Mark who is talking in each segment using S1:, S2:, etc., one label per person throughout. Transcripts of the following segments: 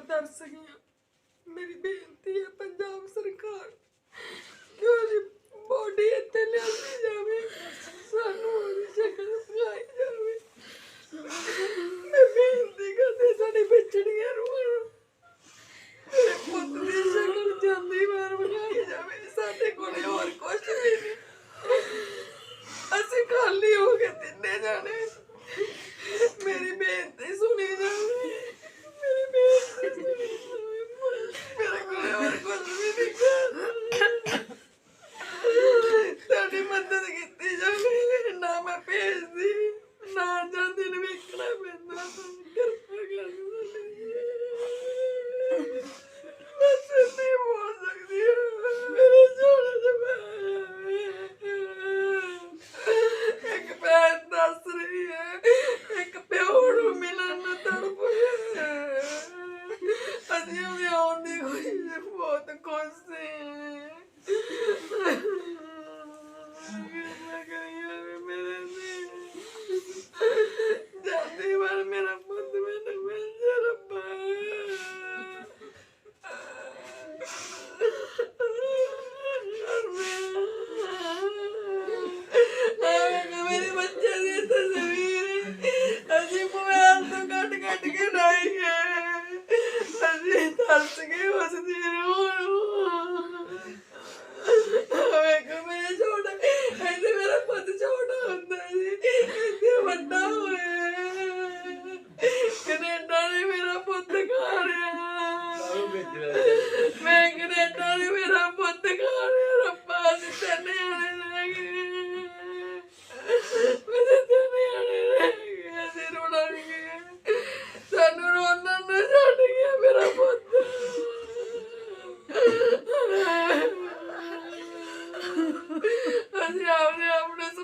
S1: ਤਰਸ ਗਈ ਹਾਂ। ਮੇਰੀ ਬੇਨਤੀ ਹੈ ਪੰਜਾਬ ਸਰਕਾਰ ਕਿਉਂ ਜੀ ਬੋਡੀ ਇੱਥੇ ਲਿਆਂਦੀ ਜਾਵੇ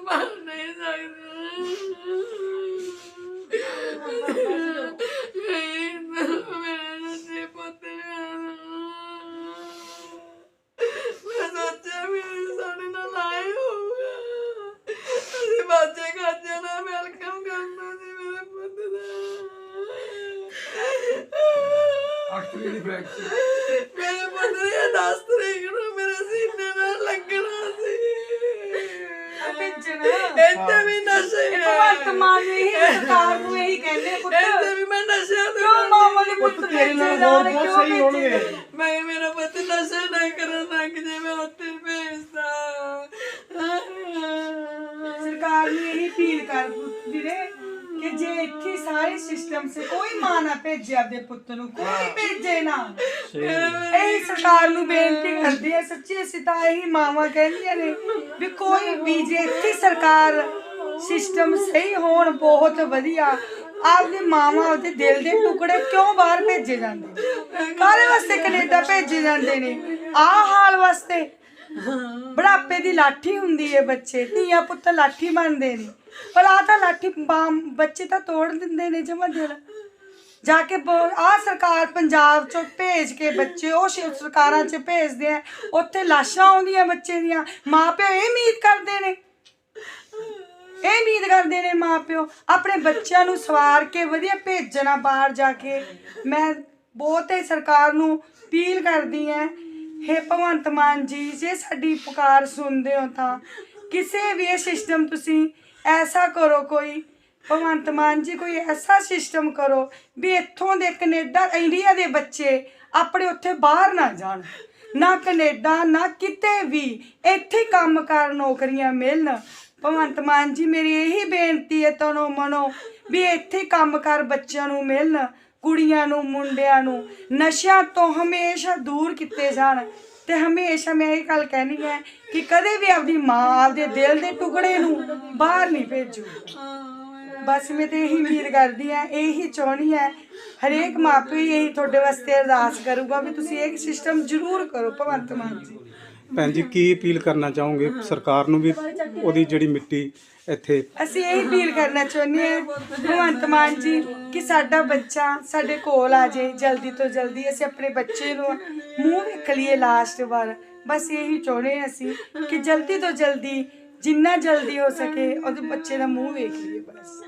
S1: ਆਪ ਨਹੀਂ ਸਕਦੇ ਨਹੀਂ ਮੇਰੇ ਨਸੀਬ ਪੁੱਤ ਮੈਂ ਸੋਚਿਆ ਵੀ ਸਾਡੇ ਨਾਲ ਆਏ ਹੋਊਗਾ ਅਸੀਂ ਬਾਜੇ ਗਾਜੇ ਨਾਲ ਵੈਲਕਮ ਕਰਨਾ ਸੀ। ਮੇਰੇ ਪੁੱਤ ਦਾ
S2: ਅਕਸਰੀ ਦੀ ਬੈਗ
S1: ਮੇਰੇ ਪੁੱਤ ਨੇ 10 ਤਰੀਕ ਨੂੰ
S3: ਭੇਜਣਾ।
S1: ਇੱਥੇ ਵੀ ਨਸ਼ੇ ਹੈ।
S3: ਭਗਵੰਤ ਮਾਨ ਨੂੰ ਇਹੀ ਸਰਕਾਰ ਨੂੰ ਇਹੀ ਕਹਿੰਦੇ ਪੁੱਤ।
S1: ਇੱਥੇ ਵੀ ਮੈਂ ਨਸ਼ਿਆਂ ਤੋਂ
S3: ਕਿਉਂ ਮਾਮਾ ਦੇ ਪੁੱਤ
S2: ਪੁੱਤ ਤੇਰੇ ਨਾਲ
S3: ਭੇਜੇ
S2: ਹੋਰ
S3: ਜਾ ਰਹੇ,
S2: ਬਹੁਤ
S3: ਕਿਉਂ
S2: ਸਹੀ ਹੋਣਗੇ।
S3: ਭੇਜੇ?
S1: ਮੈਂ ਮੇਰਾ ਪੁੱਤ ਨਸ਼ਾ ਨਾ ਕਰਨ ਲੱਗ ਜੇ ਮੈਂ ਉੱਥੇ ਭੇਜਦਾ
S3: ਸਰਕਾਰ ਨੂੰ ਇਹੀ ਅਪੀਲ ਕਰ ਵੀਰੇ ਕਿ ਜੇ ਇੱਥੇ ਸਾਰੇ ਸਿਸਟਮ ਸੇ ਕੋਈ ਮਾਂ ਨਾ ਭੇਜੇ ਆਪਦੇ ਪੁੱਤ ਨੂੰ ਕੋਈ ਭੇਜੇ ਨਾ। ਇਹ ਸਰਕਾਰ ਨੂੰ ਬੇਨਤੀ ਕਰਦੇ ਆ ਸੱਚੀ ਅਸੀਂ ਤਾਂ ਇਹੀ ਮਾਵਾਂ ਕਹਿੰਦੀਆਂ ਨੇ ਵੀ ਕੋਈ ਇੱਥੇ ਸਰਕਾਰ ਸਿਸਟਮ ਸਹੀ ਹੋਣ ਬਹੁਤ ਵਧੀਆ ਆਪਦੇ ਮਾਵਾਂ ਆਪਦੇ ਦਿਲ ਦੇ ਟੁਕੜੇ ਕਿਉਂ ਬਾਹਰ ਭੇਜੇ ਜਾਂਦੇ ਕਾਹਦੇ ਵਾਸਤੇ ਕੈਨੇਡਾ ਭੇਜੇ ਜਾਂਦੇ ਨੇ? ਆਹ ਹਾਲ ਵਾਸਤੇ ਬੁਢਾਪੇ ਦੀ ਲਾਠੀ ਹੁੰਦੀ ਹੈ ਬੱਚੇ, ਧੀਆ ਪੁੱਤ ਲਾਠੀ ਬਣਦੇ ਨੇ। ਪਰ ਆ ਤਾਂ ਲਾਠੀ ਬਾਮ- ਬੱਚੇ ਤਾਂ ਤੋੜ ਦਿੰਦੇ ਨੇ ਜਮਾ ਦਿਲ। ਜਾ ਕੇ ਆ ਸਰਕਾਰ ਪੰਜਾਬ ਚੋਂ ਭੇਜ ਕੇ ਬੱਚੇ, ਉਹ ਸ਼ਿਵ ਸਰਕਾਰਾਂ ਚ ਭੇਜਦੇ ਆ, ਉੱਥੇ ਲਾਸ਼ਾਂ ਆਉਂਦੀਆਂ ਬੱਚੇ ਦੀਆਂ, ਮਾਪਿਓ ਇਹ ਉਮੀਦ ਕਰਦੇ ਨੇ। ਇਹ ਉਮੀਦ ਕਰਦੇ ਨੇ ਮਾਪਿਓ, ਆਪਣੇ ਬੱਚਿਆਂ ਨੂੰ ਸਵਾਰ ਕੇ ਵਧੀਆ ਭੇਜਣਾ ਬਾਹਰ ਜਾ ਕੇ। ਮੈਂ ਬਹੁਤ ਹੀ ਸਰਕਾਰ ਨੂੰ ਅਪੀਲ ਕਰਦੀ ਹਾਂ ਹੇ ਭਗਵੰਤ ਮਾਨ ਜੀ, ਜੇ ਸਾਡੀ ਪੁਕਾਰ ਸੁਣਦੇ ਹੋ ਤਾਂ ਕਿਸੇ ਵੀ ਇਹ ਸਿਸਟਮ ਤੁਸੀਂ ਐਸਾ ਕਰੋ ਕੋਈ, ਭਗਵੰਤ ਮਾਨ ਜੀ, ਕੋਈ ਐਸਾ ਸਿਸਟਮ ਕਰੋ ਵੀ ਇੱਥੋਂ ਦੇ ਕੈਨੇਡਾ, ਇੰਡੀਆ ਦੇ ਬੱਚੇ ਆਪਣੇ ਉੱਥੇ ਬਾਹਰ ਨਾ ਜਾਣ। ਨਾ ਕੈਨੇਡਾ, ਨਾ ਕਿਤੇ ਵੀ ਇੱਥੇ ਕੰਮ ਕਰ ਨੌਕਰੀਆਂ ਮਿਲਣ। ਭਗਵੰਤ ਮਾਨ ਜੀ, ਮੇਰੀ ਇਹੀ ਬੇਨਤੀ ਹੈ ਤੁਹਾਨੂੰ, ਮਨੋ, ਵੀ ਇੱਥੇ ਕੰਮ ਕਰ ਬੱਚਿਆਂ ਨੂੰ ਮਿਲਣ। ਕੁੜੀਆਂ ਨੂੰ, ਮੁੰਡਿਆਂ ਨੂੰ। ਨਸ਼ਿਆਂ ਤੋਂ ਹਮੇਸ਼ਾ ਦੂਰ ਕੀਤੇ ਜਾਣ। ਤੇ ਹਮੇਸ਼ਾ ਮੈਂ ਇਹ ਗੱਲ ਕਹਿਣੀ ਹੈ ਕਿ ਕਦੇ ਵੀ ਆਪਣੀ ਮਾਂ ਆਪਦੇ ਦਿਲ ਦੇ ਟੁਕੜੇ ਨੂੰ ਬਾਹਰ ਨਹੀਂ ਭੇਜੋ। ਬਸ ਮੈਂ ਤੇ ਇਹੀ ਉਮੀਦ ਕਰਦੀ ਹਾਂ, ਇਹੀ ਚਾਹਣੀ ਹੈ, ਹਰੇਕ ਮਾਪੇ ਇਹੀ ਤੁਹਾਡੇ ਵਾਸਤੇ ਅਰਦਾਸ ਕਰੂਗਾ ਵੀ ਤੁਸੀਂ ਇਹ ਸਿਸਟਮ ਜ਼ਰੂਰ ਕਰੋ ਭਗਵੰਤ ਮਾਨ ਜੀ।
S2: ਭੈਣ ਜੀ ਕੀ ਅਪੀਲ ਕਰਨਾ ਚਾਹੋਗੇ? ਸਰਕਾਰ ਨੂੰ ਵੀ ਉਹਦੀ ਜਿਹੜੀ ਮਿੱਟੀ ਇੱਥੇ
S3: ਅਸੀਂ ਇਹ ਅਪੀਲ ਕਰਨਾ ਚਾਹੁੰਦੇ ਹਾਂ ਭਗਵੰਤ ਮਾਨ ਜੀ ਕਿ ਸਾਡਾ ਬੱਚਾ ਸਾਡੇ ਕੋਲ ਆ ਜਾਏ ਜਲਦੀ ਤੋਂ ਜਲਦੀ ਅਸੀਂ ਆਪਣੇ ਬੱਚੇ ਨੂੰ ਮੂੰਹ ਵੇਖ ਲਈਏ ਲਾਸਟ ਵਾਰ। ਬਸ ਇਹੀ ਚਾਹੁੰਦੇ ਹਾਂ ਅਸੀਂ ਕਿ ਜਲਦੀ ਤੋਂ ਜਲਦੀ ਜਿੰਨਾ ਜਲਦੀ ਹੋ ਸਕੇ ਉਹਦੇ ਬੱਚੇ ਦਾ ਮੂੰਹ ਵੇਖ ਲਈਏ ਬਸ।